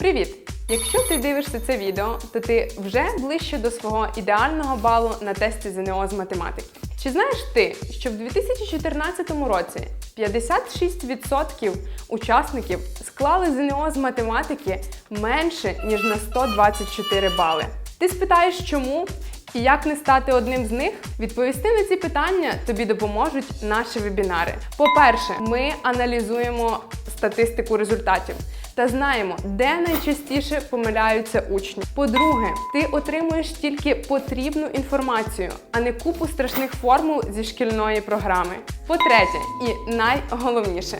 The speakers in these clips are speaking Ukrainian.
Привіт! Якщо ти дивишся це відео, то ти вже ближче до свого ідеального балу на тесті ЗНО з математики. Чи знаєш ти, що в 2014 році 56% учасників склали ЗНО з математики менше, ніж на 124 бали? Ти спитаєш, чому? І як не стати одним з них? Відповісти на ці питання тобі допоможуть наші вебінари. По-перше, ми аналізуємо статистику результатів та знаємо, де найчастіше помиляються учні. По-друге, ти отримуєш тільки потрібну інформацію, а не купу страшних формул зі шкільної програми. По-третє, і найголовніше.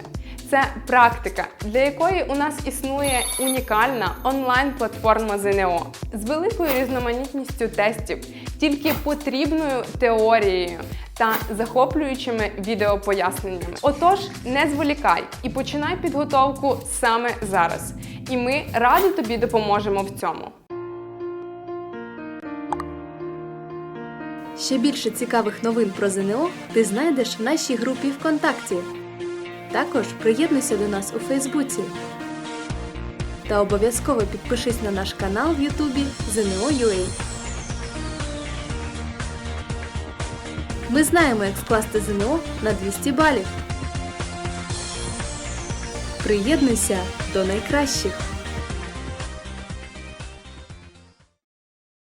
Це практика, для якої у нас існує унікальна онлайн-платформа ЗНО з великою різноманітністю тестів, тільки потрібною теорією та захоплюючими відеопоясненнями. Отож, не зволікай і починай підготовку саме зараз. І ми радо тобі допоможемо в цьому. Ще більше цікавих новин про ЗНО ти знайдеш в нашій групі ВКонтакті. Також приєднуйся до нас у Фейсбуці. Та обов'язково підпишись на наш канал в Ютубі ЗНО.UA. Ми знаємо, як скласти ЗНО на 200 балів. Приєднуйся до найкращих!